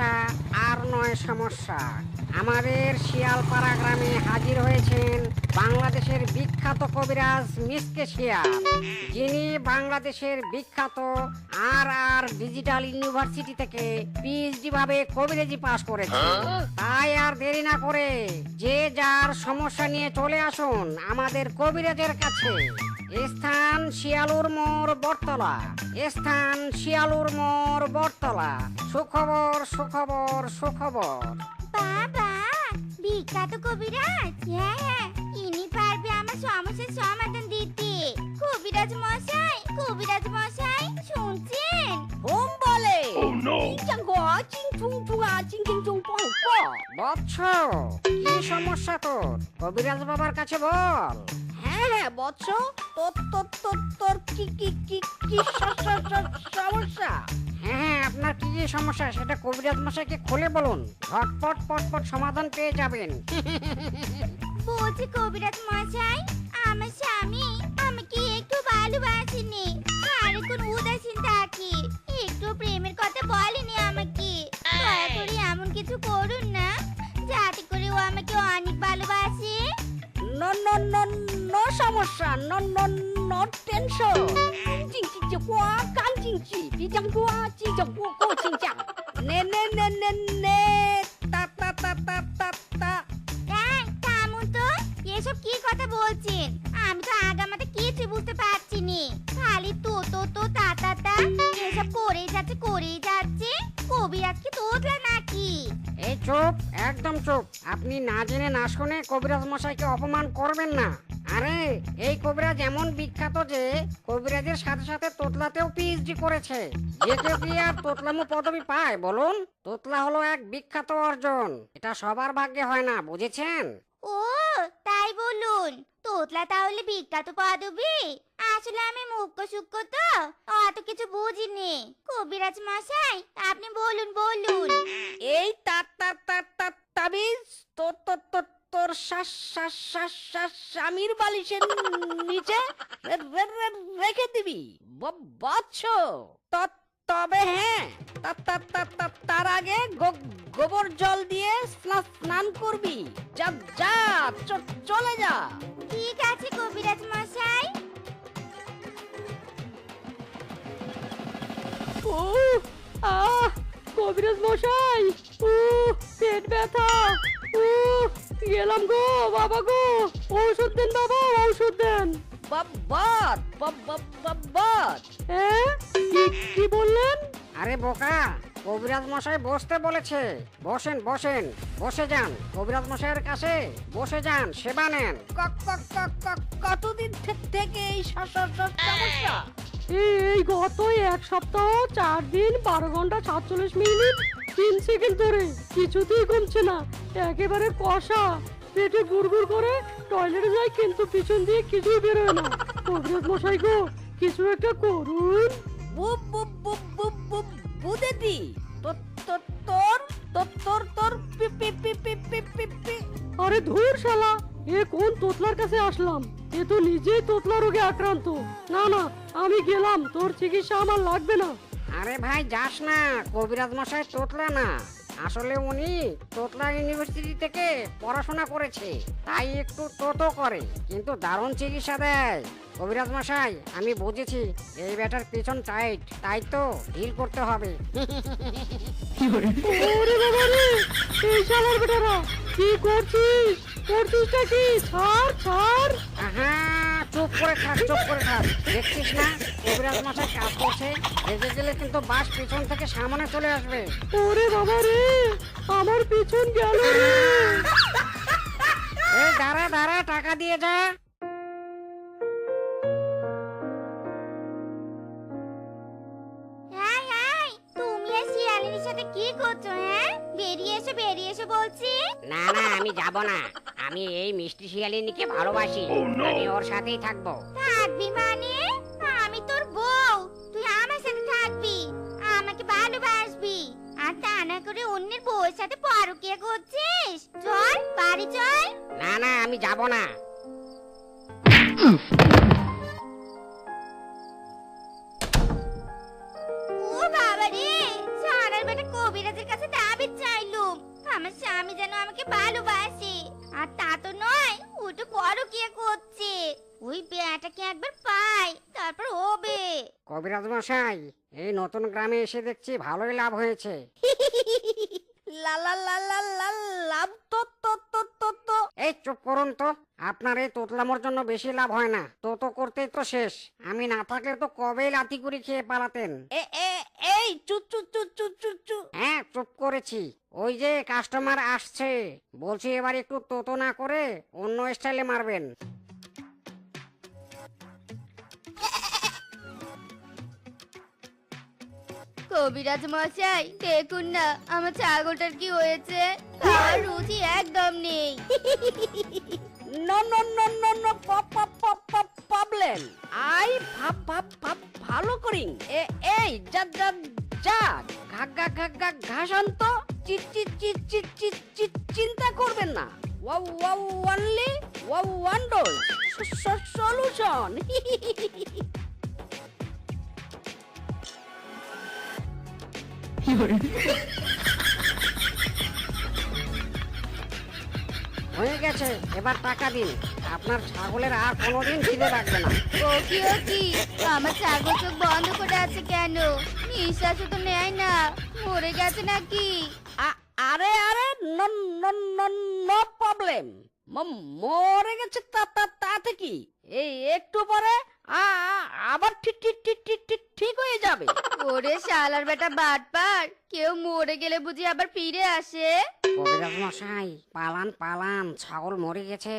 সমস্যা আর নয় সমস্যা। আমাদের শিয়ালপাড়া গ্রামে হাজির হয়েছেন বাংলাদেশের বিখ্যাত কবিরাজ মিসকে শিয়াল। যিনি বাংলাদেশের বিখ্যাত আর আর ডিজিটাল ইউনিভার্সিটি থেকে পিএইচডি ভাবে কবিরাজি পাশ করেছে তাই আর দেরি না করে যে যার সমস্যা নিয়ে চলে আসুন আমাদের কবিরাজের কাছে। স্থান শিয়ালুর মোর বটতলা। স্থান শিয়ালুর মোর বটতলা। সুখবর সুখবর সুখবর। বাবা বিখ্যাত কবিরাজ। হ্যাঁ হ্যাঁ ইনি পারবে আমার সমস্যার সমাধান দিতে। কবিরাজ মশাই কবিরাজ মশাই শুনছেন? হুম বলে। oh, বাচ্চা কি সমস্যা তোর? কবিরাজ বাবার কাছে বল। হ্যাঁ হ্যাঁ বৎস তোর তোর তোর তোর কি কি কি কি স- স- স- সমস্যা? হ্যাঁ আপনার কি কি সমস্যা সেটা কবিরাজ মশাইকে খুলে বলুন। ঝটপট পটপট সমাধান পেয়ে যাবেন। বলছি কবিরাজ মশাই আমার স্বামী আমাকে একটু ভালোবাসেনি সারাক্ষণ উদাসীন থাকে। একটু প্রেমের কথা বলেনি আমাকে। দয়া করে এমন কিছু করুন না যাতে করে ও আমাকে অনেক ভালোবাসে। নো নো নো নো সমস্যা নো নো নো টেনশন 静静就瓜，干净气，比讲瓜，鸡就过过请讲。নে নে নে নে নে তা তা তা তা তা তা এই, থামুন তো এসব কি কথা বলছেন আমি তো আগামাতে কিছু বুঝতে পারছি নি খালি তো তো তো তা তা তা এসব করেই যাচ্ছে করেই যাচ্ছে কবিরাজ কি তোতলা নাকি এই চুপ একদম চুপ আপনি না জেনে না শুনে কবিরাজ মশাইকে অপমান করবেন না আরে এই কবিরাজ এমন বিখ্যাত যে কবিরাজের সাথে সাথে তোতলাতেও পিএইচডি করেছে। যে কেউ কি আর তোতলামো পদবি পায় বলুন? তোতলা হলো এক বিখ্যাত অর্জন। এটা সবার ভাগ্যে হয় না বুঝেছেন? ও তাই বলুন। তোতলা তাহলে বিখ্যাত পদবী? আসলে আমি মুখ্য সূক্ষ্ম তো অত কিছু বুঝিনি। কবিরাজ মশাই আপনি বলুন বলুন। এই তার তার তার তার তাবিজ তোর তোর তোর তোর শ্বাস শ্বাস শ্বাস শ্বাস স্বামীর বালিশের নিচে রেখে দিবি। বৎস। তবে হ্যাঁ তার আগে গো- গোবর জল দিয়ে স্না- স্নান করবি। যা যা চ- চলে যা। ঠিক আছে কবিরাজ মশাই। ও আহ কবিরাজ মশাই ও পেট ব্যথা ও গেলাম গো বাবা গো। ঔষধ দেন বাবা ঔষধ দেন। বাবাত বাবাত হ্যাঁ কি কি বললেন? আরে বোকা কবিরাজ মশাই বসতে বলেছে। বসেন বসেন বসে যান। কবিরাজ মশাইয়ের কাছে বসে যান সেবা নেন। কতদিন থেকে এই সমস্যা? এই এই গত এক সপ্তাহ চার দিন বারো ঘণ্টা সাতচল্লিশ মিনিট তিন সেকেন্ড ধরে কিছুতেই কমছে না। একেবারে কষা। পেটে গুড়গুড় করে টয়লেটে যাই কিন্তু পিছন দিয়ে কিছুই বেরোয় না। কবিরাজ মশাই গো কিছু একটা করুন। বু- বু- বু- বু- বু- বুদেতি। তো তো- তোর তো- তোর তোর পি- পি- পি- পি- পি- পি- পি- আরে ধুর শালা এ কোন তোতলার কাছে আসলাম? এ তো নিজেই তোতলা রোগে আক্রান্ত। না না আমি গেলাম তোর চিকিৎসা আমার লাগবে না। আরে ভাই যাস না। কবিরাজ মশাই তোতলা না। আসলে উনি তোতলা ইউনিভার্সিটি থেকে পড়াশোনা করেছে। তাই একটু তোতো করে কিন্তু দারুণ চিকিৎসা দেয়। কবিরাজ মশাই আমি বুঝেছি এই ব্যাটার পিছন টাইট তাই তো ঢিল করতে হবে। ওরে বাবা রে এই শালার বেটারা কি করছিস? করছিসটা কি? ছাড় ছাড়। আহা! চুপ করে থাক চুপ করে থাক। দেখছিস না? কবিরাজ মশাই কাজ করছে রেগে গেলে কিন্তু বাস পিছন থেকে সামনে চলে আসবে। ওরে বাবা রে আমার পিছন গেল রে। এই দাঁড়া দাঁড়া টাকা দিয়ে যা। হ্যাঁ হ্যাঁ কি করছ হ্যাঁ? বেরিয়ে এসো বেরিয়ে এসো বলছি। না না আমি যাব না। আমি এই মিষ্টি শিয়ালিনীকে ভালোবাসি। Oh, আমি ওর সাথেই থাকব। থাকবি মানে? আমি তোর বউ। তুই আমার সাথে থাকবি। আমাকে ভালোবাসবি। আর তা না করে অন্যের বউয়ের সাথে পরকিয়া করছিস? চল বাড়ি চল। না না আমি যাব না। ও বাবা রে সারার বেটা কবিরাজের কাছে তাবিজ চাইলুম। আমার স্বামী যেন আমাকে ভালোবাসে। আর তা তো নয় ও তো কে করছে। ওই বেটাকে একবার পাই তারপর হবে। কবিরাজ মশাই এই নতুন গ্রামে এসে দেখছি ভালোই লাভ হয়েছে। লা লা লা লা লা লাভ তো তো তো তো তো। এই চুপ করুন তো। আপনার এই তোতলামোর জন্য বেশি লাভ হয় না। তো তো করতেই তো শেষ। আমি না থাকলে তো কবেই লাতি কুড়ি খেয়ে পালাতেন। এ এ এই চু চু চু চু চু চু। হ্যাঁ চুপ করেছি। ওই যে কাস্টমার আসছে। বলছি এবার একটু তোতো না করে অন্য স্টাইলে মারবেন। কবিরাজ মশাই, দেখুন না, আমার ছাগলটার কি হয়েছে? খাওয়ার রুচি একদম নেই। পপ প্রবলেম আই ভালো এ, এই, যা ঘাসান্ত চিন্তা করবেন না। ওয়াও সলিউশন হয়ে গেছে এবার টাকা দিন। আপনার ছাগলের আর কোনোদিন খিদে রাখবে না। ওকি ওকি আমার ছাগল চোখ বন্ধ করে আছে কেন? নিঃশ্বাসও তো নেয় না। মরে গেছে নাকি? আ- আরে আরে no no no no problem মরে গেছে তা তা তাতে কি? এই একটু পরে আবার ঠিক ঠিক ঠিক ঠিক ঠিক ঠিক হয়ে যাবে। ওরে শালার বেটা বাটপার কেউ মরে গেলে বুঝি আবার ফিরে আসে? কবিরাজ মশাই? পালান পালান ছাগল মরে গেছে।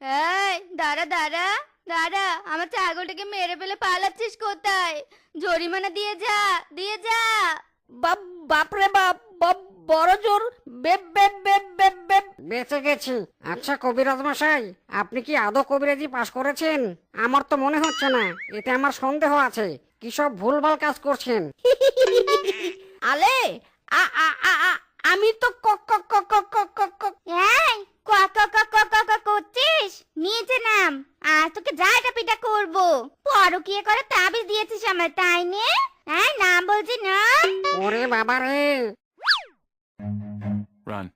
এই দাঁড়া দাঁড়া দাঁড়া আমার ছাগলটাকে মেরে ফেলে পালাচ্ছিস কোথায়? জরিমানা দিয়ে যা দিয়ে যা। বাপ বাপরে বাপ বাপ বড় জোর বেব বেব বেব বেব বেব বেঁচে গেছি আচ্ছা কবিরাজ মশাই আপনি কি আদৌ কবিরাজি পাশ করেছেন আমার তো মনে হচ্ছে না এতে আমার সন্দেহ আছে কি সব ভুলভাল কাজ করছেন আলে আ আ আ আ আমি তো ক ক ক ক ক ক ক এই কক কক কক কক করছিস নিচে নাম আজ তোকে জায়গা পিটা করব পরকিয়ে করে তাবিজ দিয়েছিস আমার তাই নে হ্যাঁ নাম বলছি না ওরে বাবা রে প্রাণ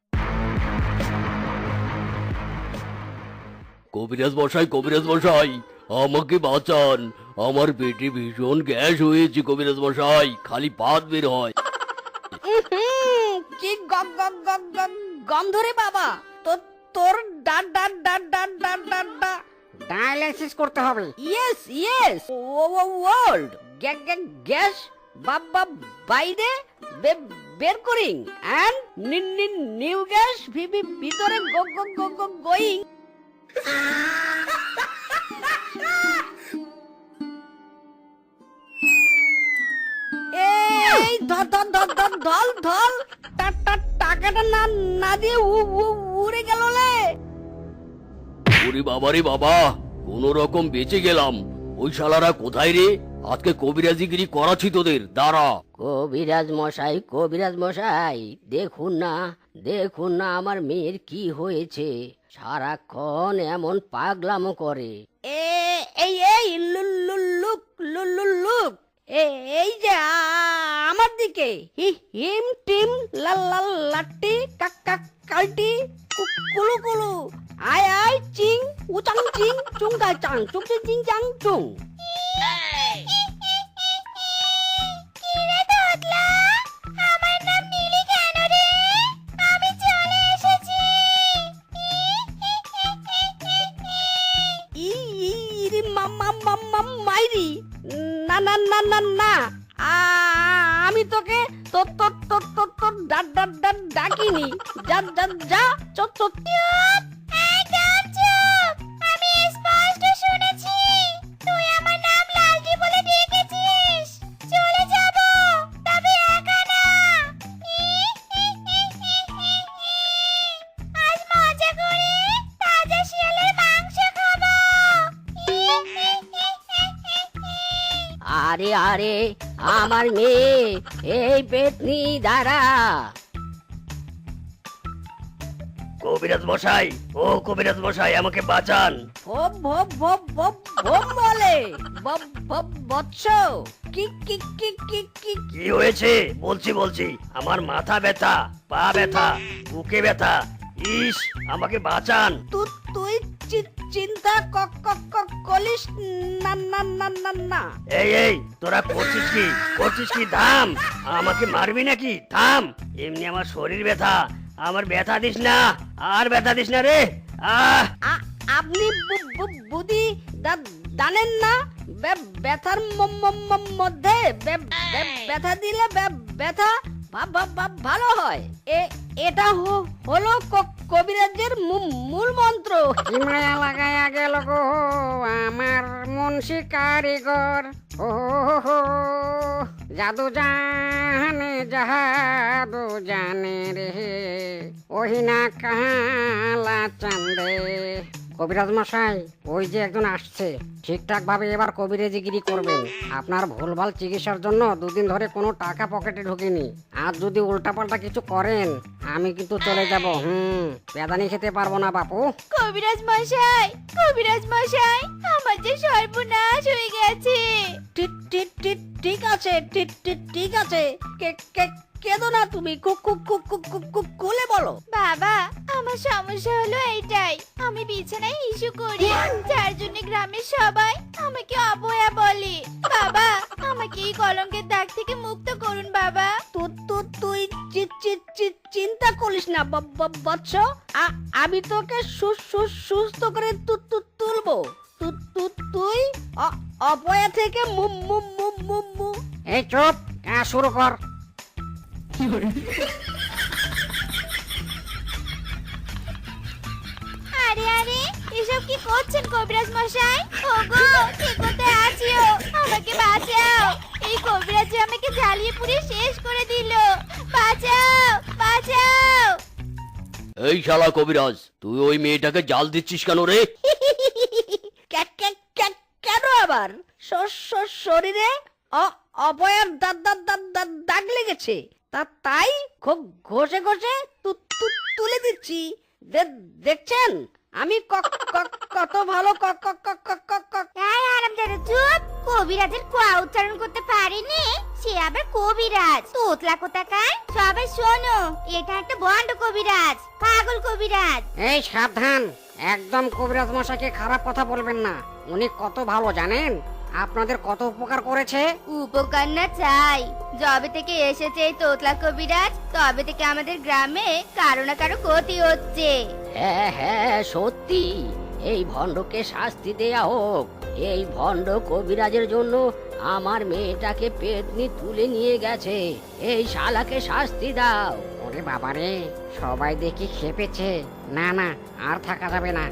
কবিরাজ মশাই কবিরাজ মশাই আমাকে বাঁচান। আমার পেটে ভীষণ গ্যাস হয়েছে কবিরাজ বসাই খালি পাত বের হয়। কি গম গম গম গম গম ধরে বাবা। তো তোর ডাট ডাট ডাট ডাট ডাট ডাট ডা। ডায়ালাইসিস করতে হবে। ইয়েস ইয়েস ও ওয়ার্ল্ড গ্যাস গ্যাস। বাপ বাইদে বাইরে। বের করিং এন্ড নিন নিন, নিউ গ্যাস, ভিভি ভিতরে গো গো গো গো, গোয়িং। এই, ধর ধর ধর ধর ধল ধল টাকাটা না না দিয়ে উড়ে গেল লে। ওরে বাবা রে বাবা কোন রকম বেঁচে গেলাম। ওই শালারা কোথায় রে? আজকে কবিরাজিগিরি করাচ্ছি তোদের দাঁড়া। কবিরাজ মশাই কবিরাজ মশাই দেখুন না দেখুন না আমার মেয়ের কি হয়েছে। সারাক্ষণ এমন পাগলামো করে। এ এই এই লুক লুক। লুক এই যে আমার দিকে। হি হিম টিম লাল লাল লাট্টি কাক কাক কালটি কুলু কুলু। আয় আয় চিং উচাং চিং চুং চাং চুং চিং চিং। Bye. আমার মেয়ে এই পেতনি দাঁড়া কবিরাজ মশাই ও কবিরাজ মশাই আমাকে বাঁচান। ভব ভব ভব ভব ভব বলে। ভব ভব বৎস। কি কি কি কি কি? কি হয়েছে? বলছি বলছি আমার মাথা ব্যথা পা ব্যথা বুকে ব্যথা। ইস আমাকে বাঁচান। তুই চি- চিন্তা ক- ক- ক- করিস না না না না না। এই এই তোরা করছিস কি? করছিস কি? থাম। আমাকে মারবি নাকি? থাম। এমনি আমার শরীর ব্যথা। আমার ব্যথা দিস না। আর ব্যথা দিস না রে। আহ। আপনি বুদ্ধি দা- জানেন না? ব্যথার মধ্যে ব্যথা দিলে ব্যথা ভালো হয়। এ, এটা হলো কবিরাজের মূল মন্ত্র। মায়া লাগায়া গেল গো, আমার মুন্সি কারিগর। ও জাদু জানে জাদু জানে রে। ওহিনা কালা চান্দে। কবিরাজ মশাই ওই যে একজন আসছে ঠিকঠাক ভাবে এবার কবিরাজিগিরি করবেন। আপনার ভুলভাল চিকিৎসার জন্য দুদিন ধরে কোনো টাকা পকেটে ঢোকেনি। আর যদি উল্টাপাল্টা কিছু করেন আমি কিন্তু চলে যাব হুম বেদানি খেতে পারব না বাপু। কবিরাজ মশাই কবিরাজ মশাই আমার যে সর্বনাশ হয়ে গেছে। ঠিক ঠিক ঠিক ঠিক আছে ঠিক ঠিক ঠিক আছে। কে কে কেঁদো না তুমি কু- কু- কু- কু- কু- কু- খুলে বলো। বাবা আমার সমস্যা হলো এইটাই আমি বিছানায় ইস্যু করি যার জন্য গ্রামের সবাই আমাকে অবয়া বলে। বাবা আমাকে এই কলঙ্কের দাগ থেকে মুক্ত করুন বাবা। তু তু তুই চি- চি- চি- চিন্তা করিস না ব- ব- বৎস। আ- আমি তোকে সু- সু- সুস্থ করে তু- তু- তুলবো। তু- তু- তুই অ- অপয়া থেকে মু মু মু মু মু। এই চুপ কাজ শুরু কর। আরে আরে এসব কি করছেন কবিরাজ মশাই? ওগো কে কোথায় আছিও আমাকে বাঁচাও। এই কবিরাজ আমাকে জ্বালিয়ে পুড়িয়ে শেষ করে দিল। বাঁচাও বাঁচাও। এই শালা কবিরাজ তুই ওই মেয়েটাকে জাল দিচ্ছিস কেন রে? কেন আবার? শরীরে অ- অপয়ার দাঁত দাঁত দাঁত দাগ লেগেছে। তা তাই খুব ঘষে ঘষে তুলে দিচ্ছি। দেখছেন? আমি কত ভালো চুপ। কবিরাজের কোয়া উচ্চারণ করতে পারিনি। সে আবার কবিরাজ। তোতলা কোথাকার? সবাই শোনো এটা একটা বন্ড কবিরাজ পাগল কবিরাজ। এই সাবধান একদম কবিরাজ মশাইকে খারাপ কথা বলবেন না। উনি কত ভালো জানেন? আপনাদের কত উপকার করেছে? উপকার না চাই। যবে থেকে এসেছে এই তোতলা কবিরাজ তবে থেকে আমাদের গ্রামে কারও না কারও ক্ষতি হচ্ছে। হ্যাঁ হ্যাঁ সত্যি। এই ভণ্ডকে শাস্তি দেয়া হোক। এই ভণ্ড কবিরাজের জন্য আমার মেয়েটাকে পেতনি তুলে নিয়ে গেছে। এই শালাকে শাস্তি দাও। ওরে বাবারে সবাই দেখি খেপেছে। না না আর থাকা যাবে না।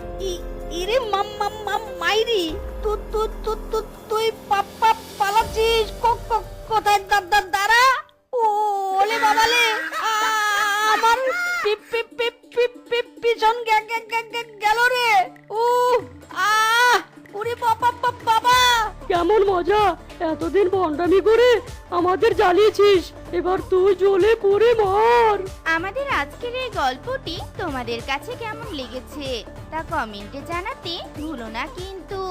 ইরে মাম মাম মাম মাইরি। তুই পালাচ্ছিস। কোথায়? দাঁড়া। ওলে বাবালে আমার পিছন গেল রে। ও আহ বাবা। কেমন মজা? এতদিন ভণ্ডামি করে আমাদের জ্বালিয়েছিস। এবার তুই জ্বলে পড়ে মর। আমাদের আজকের এই গল্পটি তোমাদের কাছে কেমন লেগেছে তা কমেন্টে জানাতে ভুলো না কিন্তু।